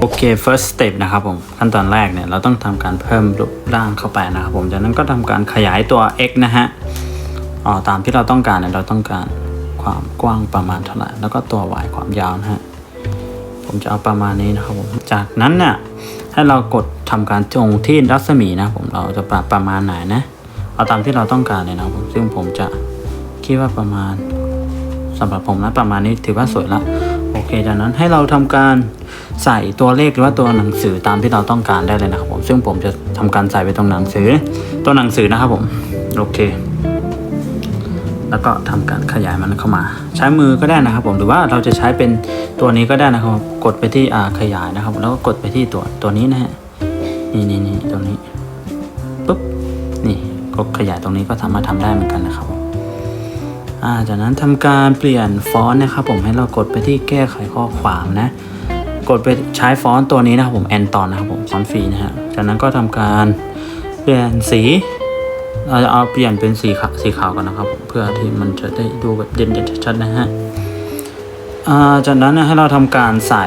โอเค first step นะครับผม ขั้นตอนแรกเนี่ย เราต้องทำการเพิ่มรูปร่างเข้าไปนะครับผม จากนั้นก็ทำการขยายตัว x นะฮะอ๋อตามที่เราต้องการเนี่ย เราต้องการความกว้างประมาณเท่าไหร่ แล้วก็ตัว y ความยาวนะฮะ ผมจะเอาประมาณนี้นะครับผม จากนั้นเนี่ยให้เรากดทำการจงที่รัศมีนะผม เราจะปรับประมาณไหนนะ เอาตามที่เราต้องการเลยนะครับผมซึ่งผมจะคิดว่าประมาณสำหรับผมนะประมาณนี้ถือว่าสวยละโอเคจากนั้นให้เราทำการใส่ตัวเลขหรือว่าตัวหนังสือตามที่เราต้องการได้เลยนะครับผมซึ่งผมจะทำการใส่ไปตรงหนังสือ ตัวหนังสือนะครับผมโอเค แล้วก็ทำการขยายมันเข้ามา ใช้มือก็ได้นะครับ ผมหรือว่าเราจะใช้เป็นตัวนี้ก็ได้นะครับ กดไปที่อ่าขยายนะครับ แล้วก็กดไปที่ตัวตัวนี้นะฮะนี่นี่นี่ตัวนี้ ก็ขยายตรงนี้ก็สามารถทำได้เหมือนกันนะครับาจากนั้นทำการเปลี่ยนฟอนต์นะครับผมให้เรากดไปที่แก้ไขข้อความนะ กดไปใช้ฟอนต์ตัวนี้นะครับผมแอนตอนนะครับผมฟอนต์ฟรีนะฮะจากนั้นก็ทำการเปลี่ยนสีเราจะเอาเปลี่ยนเป็นสีขาวสีขาวกันนะครับ เพื่อที่มันจะได้ดูแบบเด่นชัดๆนะฮะาจากนั้นให้เราทำการใส่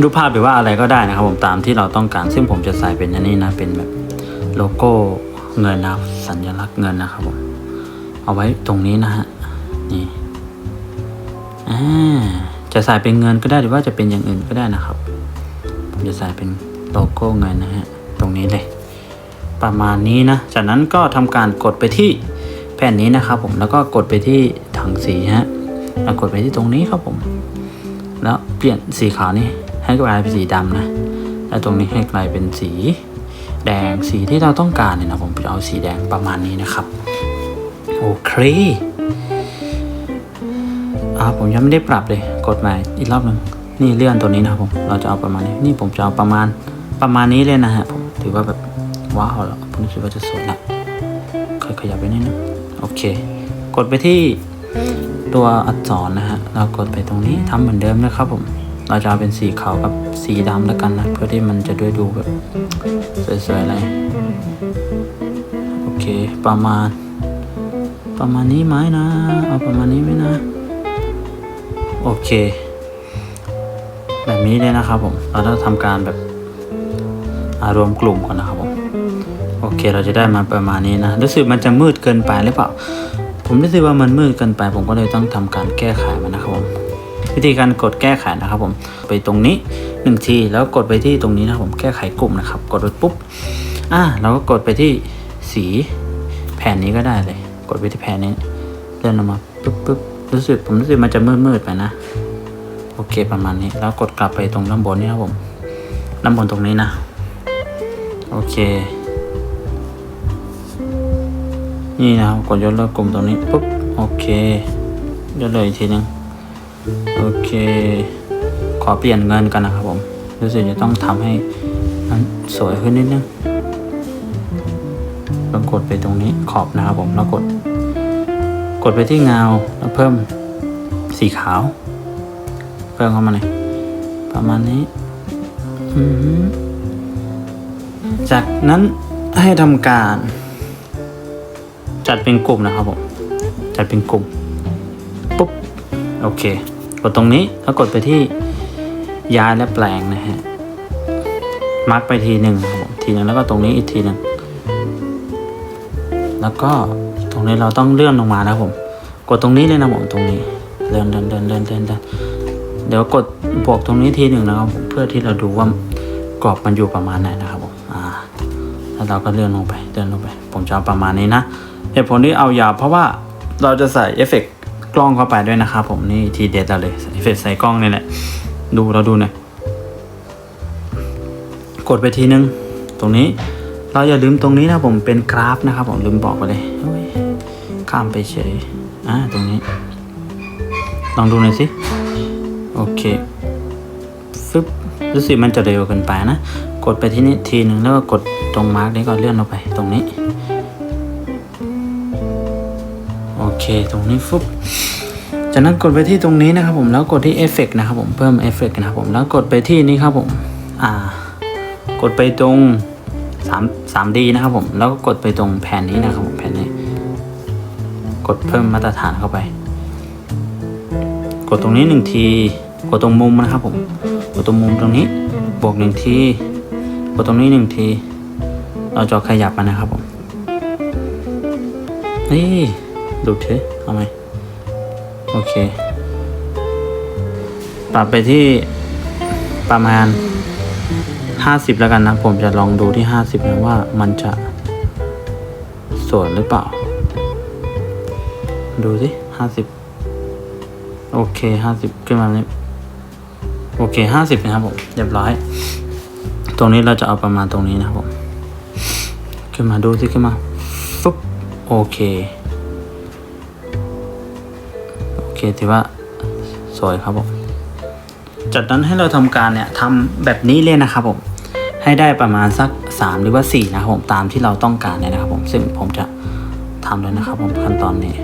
รูปภาพหรือว่าอะไรก็ได้นะครับผมตามที่เราต้องการซึ่งผมจะใส่เป็นอันนี้นะเป็นแบบโลโก้ เงินนะครับ สัญลักษณ์เงินนะครับผมเอาไว้ตรงนี้นะฮะนี่อจะใส่เป็นเงินก็ได้หรือว่าจะเป็นอย่างอื่นก็ได้นะครับ ผมจะใส่เป็นโลโก้เงินนะฮะตรงนี้เลย ประมาณนี้นะ จากนั้นก็ทำการกดไปที่แผ่นนี้นะครับ ผมแล้วก็กดไปที่ถังสีฮะแล้วกดไปที่ตรงนี้ครับผม แล้วเปลี่ยนสีขาวนี่ให้กลายเป็นสีดำนะ แล้วตรงนี้ให้กลายเป็นสี แดงสีที่เราต้องการเนี่ยนะผมจะเอาสีแดงประมาณนี้นะครับโอเคอ่าผมยังไม่ได้ปรับเลยกดใหมาอีกรอบหนึ่งนี่เลื่อนตัวนี้นะครับผมเราจะเอาประมาณนี้นี่ผมจะเอาประมาณประมาณนี้เลยนะฮะผมถือว่าแบบว้าวแล้วผมคิดว่าจะสวยละค่อยขยับไปนิดนึงโอเค กดไปที่ตัวอักษรนะฮะเรากดไปตรงนี้ทำเหมือนเดิมนะครับผม เราจะเอาเป็นสีขาวกับสีดำแล้วกันนะเพื่อที่มันจะด้วยดูแบบสวยๆเลยโอเคประมาณ ประมาณนี้ไหมนะเอาประมาณนี้ไหมนะ โอเค แบบนี้เลยนะครับผมเราต้องทำการแบบอารวมกลุ่มก่อนนะครับผมโอเคเราจะได้มาประมาณนี้นะรู้สึกมันจะมืดเกินไปหรือเปล่า ผมรู้สึกว่ามันมืดเกินไป ผมก็เลยต้องทำการแก้ไขมันนะครับผม วิธีการกดแก้ไขนะครับผมไปตรงนี้หนึ่งทีแล้วกดไปที่ตรงนี้นะครับผมแก้ไขกลุ่มนะครับ กดไปปุ๊บอ่าเราก็กดไปที่สีแผ่นนี้ก็ได้เลย กดไปที่แผ่นนี้เลื่อนลงมาปุ๊บปุ๊บรู้สึกผมรู้สึกมันจะมืดมืดๆไปนะโอเคประมาณนี้ แล้วกดกลับไปตรงด้านบนนี่ครับผมด้านบนตรงนี้นะ โอเค นี่นะครับกดยกเลิกกลุ่มตรงนี้ปุ๊บโอเคยกเลิกอีกทีหนึง โอเค ขอเปลี่ยนเงินกันนะครับผมรู้สึกจะต้องทำให้มันสวยขึ้นนิดนึงเรากดไปตรงนี้ขอบนะครับผมแล้วกด กดไปที่เงาแล้วเพิ่มสีขาว เพิ่มเข้ามาเลยประมาณนี้จากนั้นให้ทำการ จัดเป็นกลุ่มนะครับผม จัดเป็นกลุ่มปุ๊บ โอเค กดตรงนี้แล้วกดไปที่ย้ายและแปลงนะฮะมาร์กไปทีหนึ่งครับผมทีหนึ่งแล้วก็ตรงนี้อีกทีหนึ่งแล้วก็ตรงนี้เราต้องเลื่อนลงมานะครับผม กดตรงนี้เลยนะผมตรงนี้เลื่อนเลื่อนเลื่อนเลื่อนเลื่อนเลื่อนเดี๋ยวกดบวกตรงนี้ทีหนึ่งนะครับผมเพื่อที่เราดูว่ากรอบมันอยู่ประมาณไหนนะครับผมอ่าแล้วเราก็เลื่อนลงไปเลื่อนลงไป ผมจะเอาประมาณนี้นะเหตุผลที่เอายาวเพราะว่าเราจะใส่เอฟเฟกต์ กล้องเข้าไปด้วยนะครับผมนี่ทีเด็ดเราเลยเอฟเฟกใส่กล้องนี่แหละ ดูเราดูน่อยกดไปทีนึง ตรงนี้เราอย่าลืมตรงนี้นะผมเป็นกราฟนะครับผมลืมบอกไปเลยโอ้ยข้ามไปเฉยอ่าตรงนี้ ลองดูหน่อยสิโอเคฟึบรู้สึกมันจะเร็วเกินไปนะ กดไปที่นี่ทีหนึ่งแล้วก็กดตรงมาร์กนี้ก็เลื่อนลงไปตรงนี้ เค ตรงนี้ฟึบจากนั้นกดไปที่ตรงนี้นะครับผมแล้วกดที่เอฟเฟกนะครับผมเพิ่มเอฟเฟกนะครับผมแล้วกดไปที่นี่ครับผมอ่ากดไปตรง3 3D นะครับผมแล้วก็กดไปตรงแผ่นนี้นะครับผมแผ่นนี้ กดเพิ่มมาตรฐานเข้าไป กดตรงนี้หนึ่งทีกดตรงมุมนะครับผมกดตรงมุมตรงนี้บวกหนึ่งทีกดตรงนี้หนึ่งทีเราจะขยับมันนะครับผมนี่ ดูเถอะเอาไหมโอเค ปรับไปที่ประมาณ 50 แล้วกันนะ ผมจะลองดูที่ 50นะว่ามันจะสวยหรือเปล่า ดูสิ50 โอเค 50 ขึ้นมาเลยโอเค 50 นะครับผมเรียบร้อย ตรงนี้เราจะเอาประมาณตรงนี้นะครับผม ขึ้นมาดูสิขึ้นมาฟึบโอเค ถือว่าสวยครับผมจากนั้นให้เราทำการเนี่ยทำแบบนี้เลยนะครับผมให้ได้ประมาณสัก 3 หรือว่า 4 นะครับผมตามที่เราต้องการเนี่ยนะครับผมซึ่งผมจะทำเลยนะครับผมขั้นตอนนี้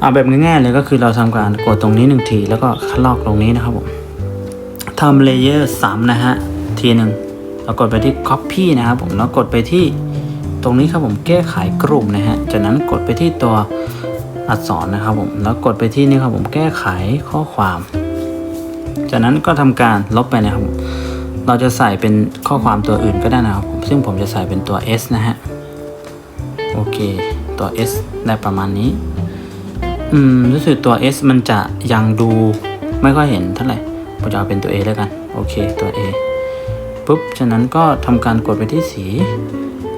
เอาแบบง่ายๆเลยก็คือเราทำการกดตรงนี้หนึ่งทีแล้วก็คัดลอกตรงนี้นะครับผมทำเลเยอร์ซ้ำนะฮะทีหนึ่งแล้วกดไปที่ copy นะครับผมแล้วกดไปที่ตรงนี้ครับผมแก้ไขกลุ่มนะฮะจากนั้นกดไปที่ตัว อักษรนะครับผมแล้วกดไปที่นี่ครับผมแก้ไขข้อความ จากนั้นก็ทำการลบไปนะครับเราจะใส่เป็นข้อความตัวอื่นก็ได้นะครับ ซึ่งผมจะใส่เป็นตัว S นะฮะโอเคตัว S ได้ประมาณนี้ อืมรู้สึกตัว S มันจะยังดูไม่ค่อยเห็นเท่าไหร่ผมจะเอาเป็นตัว A แล้วกัน โอเคตัว A ปุ๊บจากนั้นก็ทำการกดไปที่สี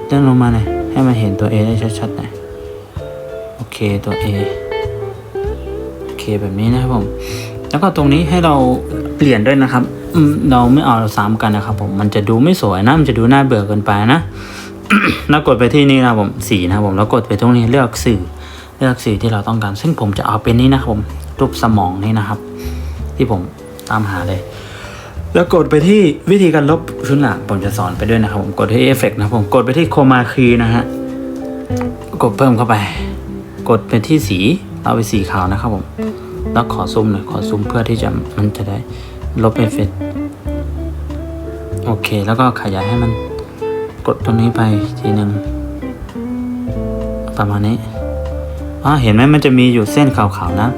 เลื่อนลงมาหน่อยให้มันเห็นตัว A ได้ชัดๆหน่อย เคตัว A โอเคแบบนี้นะครับผม แล้วก็ตรงนี้ให้เราเปลี่ยนด้วยนะครับเราไม่เอาซ้ำกันนะครับ ผมมันจะดูไม่สวยนะมันจะดูน่าเบื่อเกินไปนะแล้วกดไปที่นี่นะผมสีนะผมแล้วกดไปตรงนี้เลือกสื่อเลือกสีที่เราต้องการ ซึ่งผมจะเอาเป็นนี้นะครับผมรูปสมองนี่นะครับ ที่ผมตามหาเลย แล้วกดไปที่วิธีการลบชุดหลังผมจะสอนไปด้วยนะครับผมกดที่เอฟเฟกนะผมกดไปที่โคมาคีนะฮะกดเพิ่มเข้าไป กดไปที่สีเอาไปสีขาวนะครับผมแล้วขอซูมหน่อยขอซูมเพื่อที่จะมันจะได้ลบเอฟเฟกโอเค แล้วก็ขยายให้มันกดตรงนี้ไปทีหนึ่งประมาณนี้อ่าเห็นไหมมันจะมีอยู่เส้นขาวๆนะ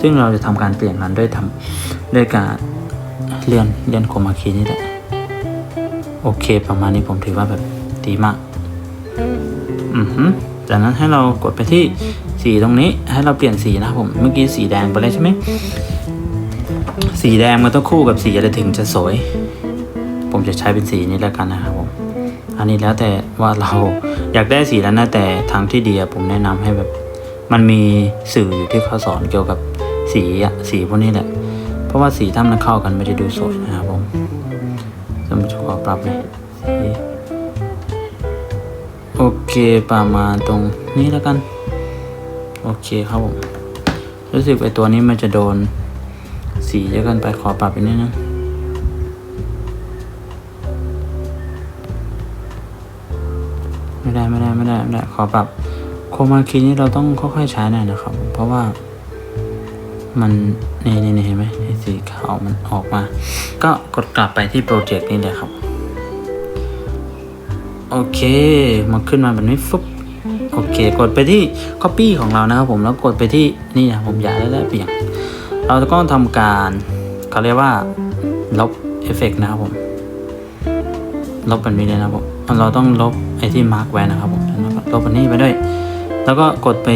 ซึ่งเราจะทำการเปลี่ยนมันด้วยทำด้วยการเลื่อนเลื่อนโคมาคีนี่แหละโอเค ประมาณนี้ผมถือว่าแบบดีมาก อือฮึจากนั้นให้เรากดไปที่ สีตรงนี้ให้เราเปลี่ยนสีนะครับผมเมื่อกี้สีแดงไปแล้วใช่ไหมสีแดงมันต้องคู่กับสีอะไรถึงจะสวย ผมจะใช้เป็นสีนี้แล้วกันนะครับผมอันนี้แล้วแต่ว่าเราอยากได้สีแล้วนะแต่ทางที่ดีผมแนะนำให้แบบมันมีสื่ออยู่ที่เขาสอนเกี่ยวกับสีอะสีพวกนี้แหละ เพราะว่าสีถ้ามันเข้ากันไม่ได้ดูสวยนะครับผมสมมติขอปรับเลยโอเคประมาณตรงนี้แล้วกัน โอเคครับผมรู้สึกไอตัวนี้มันจะโดน สีเยอะเกินไปขอปรับไปนิดนึงไม่ได้ไม่ได้ไม่ได้ไม่ได้ขอปรับโคมาคีนี้เราต้องค่อยๆใช้หน่อยนะครับ เพราะว่ามันนี่นี่นี่เห็นไหมสีขาวมันออกมา ก็กดกลับไปที่โปรเจกต์นี้เลยครับ โอเค มันขึ้นมาแบบนี้ฟึบ โอเค กดไปที่ Copy ของเรานะครับผมแล้วกดไปที่นี่นะผมอยากได้แล้วเปลี่ยนเราจะก็ทำการเขาเรียกว่าลบเอฟเฟกนะครับผมลบแบบนี้เลยนะครับผมเราต้องลบไอ้ที่มาร์กไว้นะครับผมแล้วก็ลบอันนี้ไปด้วย แล้วก็กดไป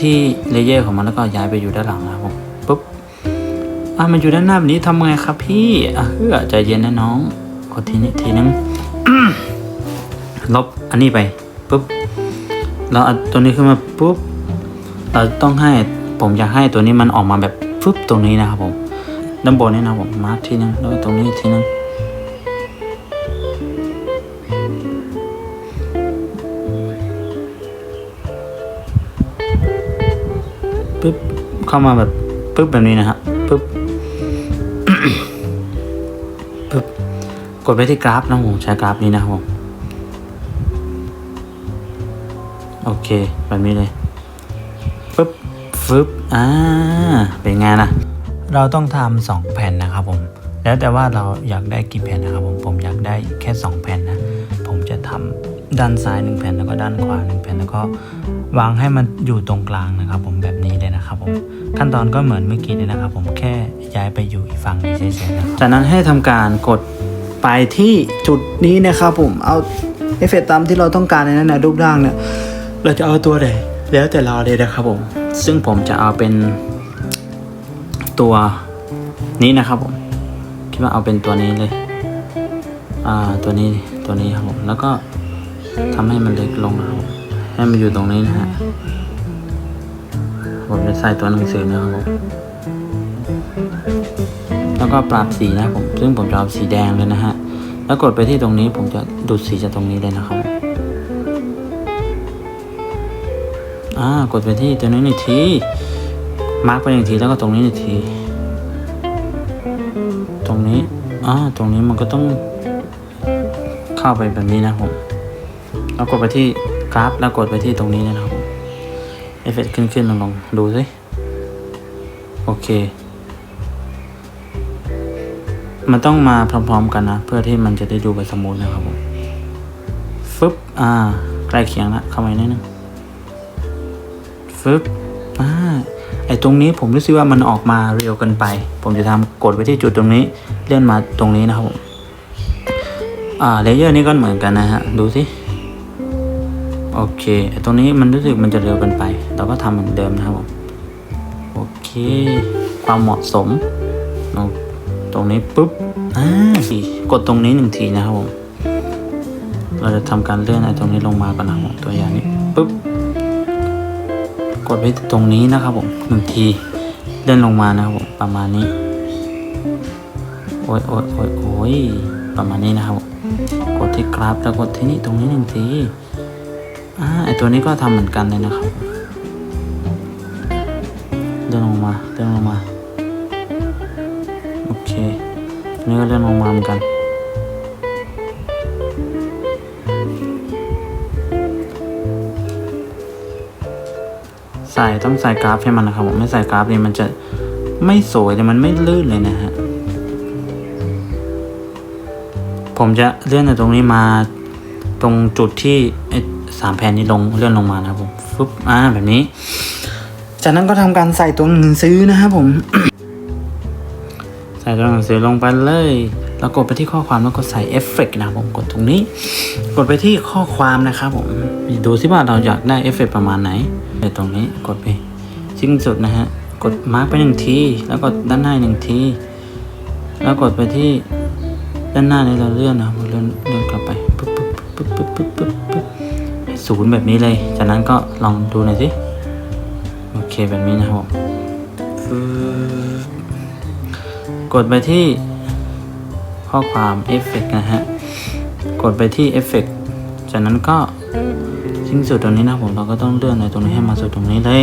ที่เลเยอร์ของมันแล้วก็ย้ายไปอยู่ด้านหลังนะครับผมปุ๊บอะมันอยู่ด้านหน้าแบบนี้ทำไงครับพี่อะเฮ้อใจเย็นนะน้องกดทีนี้ทีนึงลบอันนี้ไป เราเอาตัวนี้ขึ้นมาปุ๊บ เราต้องให้ผมอยากให้ตัวนี้มันออกมาแบบฟึบตรงนี้นะครับผมด้านบนนี่นะผมมาร์คทีนึงแล้วตรงนี้ทีนึงปุ๊บเข้ามาแบบปุ๊บแบบนี้นะครับปุ๊บปุ๊บกดไปที่กราฟนะผมใช้กราฟนี้นะครับผม โอเคแบบนี้เลยปึ๊บฟึบอ่าเป็นไงนะเราต้องทำสองแผ่นนะครับผม แล้วแต่ว่าเราอยากได้กี่แผ่นนะครับผมผมอยากได้แค่สองแผ่นนะผมจะทำด้านซ้ายหนึ่งแผ่นแล้วก็ด้านขวาหนึ่งแผ่นแล้วก็วางให้มันอยู่ตรงกลางนะครับ ผมแบบนี้เลยนะครับผมขั้นตอนก็เหมือนเมื่อกี้เลยนะครับ ผมแค่ย้ายไปอยู่อีกฝั่งนี้เฉยๆนะครับจากนั้นให้ทำการกดไปที่จุดนี้นะครับผมเอาเอฟเฟกต์ตามที่เราต้องการในนั้นนะรูปร่างเนี่ย เราจะเอาตัวไหนแล้วแต่เราเลยนะครับผม ซึ่งผมจะเอาเป็นตัวนี้นะครับผม คิดว่าเอาเป็นตัวนี้เลย อ่า ตัวนี้ ตัวนี้ครับผม แล้วก็ทำให้มันเล็กลงนะครับผมให้มันอยู่ตรงนี้นะฮะ ผมจะใส่ตัวหนังสือนะครับผม แล้วก็ปรับสีนะครับผม ซึ่งผมจะเอาสีแดงเลยนะฮะ แล้วกดไปที่ตรงนี้ผมจะดูดสีจากตรงนี้เลยนะครับ อ่ากดไปที่ตัวนี้หนึ่งที มาร์กไปหนึ่งทีแล้วก็ตรงนี้หนึ่งที ตรงนี้ อ่า ตรงนี้มันก็ต้องเข้าไปแบบนี้นะครับผมแล้วกดไปที่กราฟแล้วกดไปที่ตรงนี้นะครับผมเอฟเฟกต์ขึ้นขึ้นลงลงดูสิ โอเค มันต้องมาพร้อมๆกันนะ เพื่อที่มันจะได้ดูไปสมูทนะครับผม ฟึบ อ่า ใกล้เคียงละเข้ามานิดนึง ฟึบอ่าไอตรงนี้ผมรู้สึกว่ามันออกมาเร็วเกินไป ผมจะทำกดไปที่จุดตรงนี้เลื่อนมาตรงนี้นะครับผมอ่าเลเยอร์นี้ก็เหมือนกันนะฮะดูสิโอเคไอ้ตรงนี้มันรู้สึกมันจะเร็วเกินไป เราก็ทำเหมือนเดิมนะครับผมโอเค ความเหมาะสมตรงนี้ปุ๊บอ่ากดตรงนี้หนึ่งทีนะครับผมเราจะทำการเลื่อนไอ้ตรงนี้ลงมาก่อนนะครับตัวอย่างนี้ปุ๊บ กดไปตรงนี้นะครับผมหนึ่งทีเลื่อนลงมานะครับผมประมาณนี้ โอ้ยโอ้ยโอ้ยโอ้ยประมาณนี้นะครับ กดที่กราฟแล้วกดที่นี่ตรงนี้หนึ่งทีอ่าไอตัวนี้ก็ทำเหมือนกันเลยนะครับเลื่อนลงมาเลื่อนลงมา โอเคตัวนี่ก็เลื่อนลงมาเหมือนกัน ใส่ต้องใส่กราฟให้มันนะครับผมไม่ใส่กราฟนี่มันจะไม่สวยแต่มันไม่ลื่นเลยนะฮะผมจะเลื่อนจากตรงนี้มาตรงจุดที่สามแผ่นนี้ลงเลื่อนลงมานะครับผมฟึบอ่าแบบนี้ จากนั้นก็ทำการใส่ตัวหนังสือนะครับผม ใส่ตัวหนังสือลงไปเลย แล้วกดไปที่ข้อความแล้วก็ใส่เอฟเฟกต์นะครับผมกดตรงนี้ กดไปที่ข้อความนะครับผมดูซิว่าเราอยากได้เอฟเฟกต์ประมาณไหนไปตรงนี้กดไปชิ้นสุดนะฮะกดมาร์กไปหนึ่งทีแล้วกดด้านหน้าหนึ่งทีแล้วกดไปที่ด้านหน้านี้เราเลื่อนนะเลื่อนเลื่อนกลับไปปึ๊บปึ๊บปึ๊บปึ๊บปึ๊บปึ๊บปึ๊บศูนย์แบบนี้เลย จากนั้นก็ลองดูหน่อยสิโอเคแบบนี้นะครับผมฟึ๊บกดไปที่ ข้อความเอฟเฟกนะฮะ กดไปที่เอฟเฟกจากนั้นก็ทิ้งสุดตรงนี้นะผมเราก็ต้องเลื่อนในตรงนี้ให้มาสุดตรงนี้เลย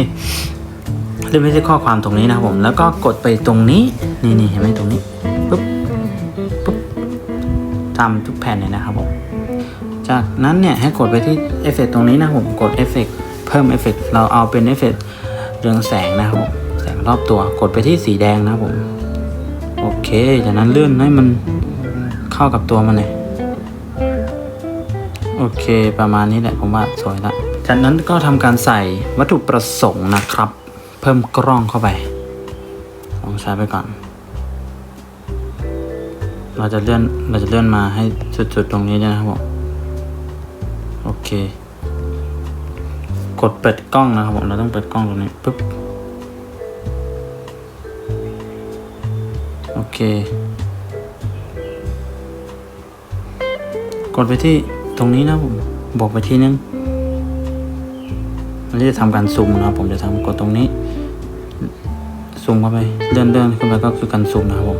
เลื่อนไปที่ข้อความตรงนี้นะผม แล้วก็กดไปตรงนี้ นี่นี่เห็นไหมตรงนี้ปุ๊บปุ๊บทำทุกแผ่นเลยนะครับผม จากนั้นเนี่ยให้กดไปที่เอฟเฟกตรงนี้นะผม กดเอฟเฟกเพิ่มเอฟเฟกเราเอาเป็นเอฟเฟกเรืองแสงนะครับผมแสงรอบตัว กดไปที่สีแดงนะครับผม โอเค จากนั้นเลื่อนให้มัน เข้ากับตัวมันเลยโอเคประมาณนี้แหละผมว่าสวยละจากนั้นก็ทำการใส่วัตถุประสงค์นะครับ เพิ่มกล้องเข้าไปลองใช้ไปก่อน เราจะเลื่อนเราจะเลื่อนมาให้จุดๆตรงนี้นะครับผมโอเค กดเปิดกล้องนะครับผมเราต้องเปิดกล้องตรงนี้ปุ๊บโอเค กดไปที่ตรงนี้นะผมบอกไปที่นึงเราจะทำการซูมนะครับผมจะทำกดตรงนี้ซูมเข้าไปเลื่อนเลื่อนขึ้นไปก็คือการซูมนะครับผม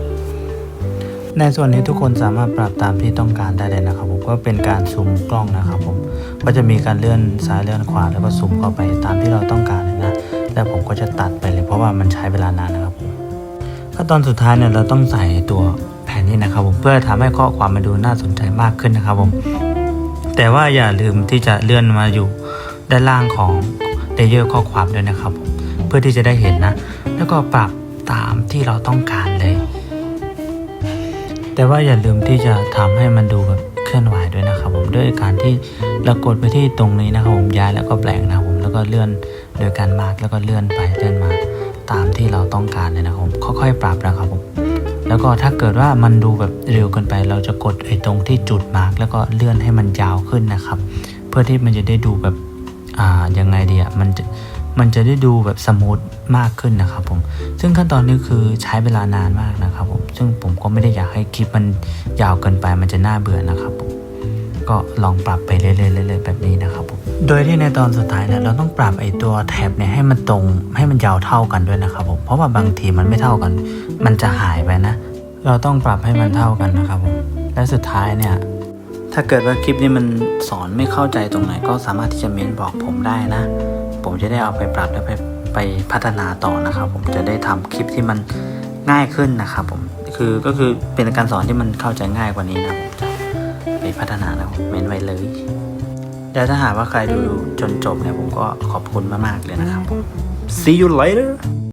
ในส่วนนี้ทุกคนสามารถปรับตามที่ต้องการได้เลยนะครับ ผมก็เป็นการซูมกล้องนะครับ ผมก็จะมีการเลื่อนซ้ายเลื่อนขวาแล้วก็ซูมเข้าไปตามที่เราต้องการเลยนะแล้วผมก็จะตัดไปเลยเพราะว่ามันใช้เวลานานนะครับผมขั้นตอนสุดท้ายเนี่ยเราต้องใส่ตัว นี้นะครับผมเพื่อทำให้ข้อความมันดูน่าสนใจมากขึ้นนะครับผมแต่ว่าอย่าลืมที่จะเลื่อนมาอยู่ด้านล่างของเลเยอร์ข้อความด้วยนะครับผมเพื่อที่จะได้เห็นนะ แล้วก็ปรับตามที่เราต้องการเลย แต่ว่าอย่าลืมที่จะทำให้มันดูแบบเคลื่อนไหวด้วยนะครับผมด้วยการที่เรากดไปที่ตรงนี้นะครับผมย้ายแล้วก็แปลงนะครับผมแล้วก็เลื่อนโดยการมาร์กแล้วก็เลื่อนไปเลื่อนมาตามที่เราต้องการเลยนะครับผมค่อยๆปรับนะครับผม แล้วก็ถ้าเกิดว่ามันดูแบบเร็วเกินไป เราจะกดไอ้ตรงที่จุดมาร์กแล้วก็เลื่อนให้มันยาวขึ้นนะครับ เพื่อที่มันจะได้ดูแบบอ่ายังไงดีอะมันจะมันจะได้ดูแบบสมูทมากขึ้นนะครับผม ซึ่งขั้นตอนนี้คือใช้เวลานานมากนะครับผม ซึ่งผมก็ไม่ได้อยากให้คลิปมันยาวเกินไป มันจะน่าเบื่อนะครับผม ก็ลองปรับไปเรื่อยๆแบบนี้นะครับผมโดยที่ในตอนสุดท้ายเนี่ยเราต้องปรับไอ้ตัวแท็บเนี่ยให้มันตรงให้มันยาวเท่ากันด้วยนะครับผมเพราะว่าบางทีมันไม่เท่ากัน มันจะหายไปนะ เราต้องปรับให้มันเท่ากันนะครับผมและสุดท้ายเนี่ยถ้าเกิดว่าคลิปนี้มันสอนไม่เข้าใจตรงไหน ก็สามารถที่จะเม้นบอกผมได้นะ ผมจะได้เอาไปปรับและไปไปพัฒนาต่อนะครับ ผมจะได้ทำคลิปที่มันง่ายขึ้นนะครับผมคือก็คือเป็นการสอนที่มันเข้าใจง่ายกว่านี้นะ มจะไปพัฒนาแล้วเม้นไว้เลยเดี๋ยวถ้าหากว่าใครดูจนจบเนี่ยผมก็ขอบคุณมากๆเลยนะครับผม see you later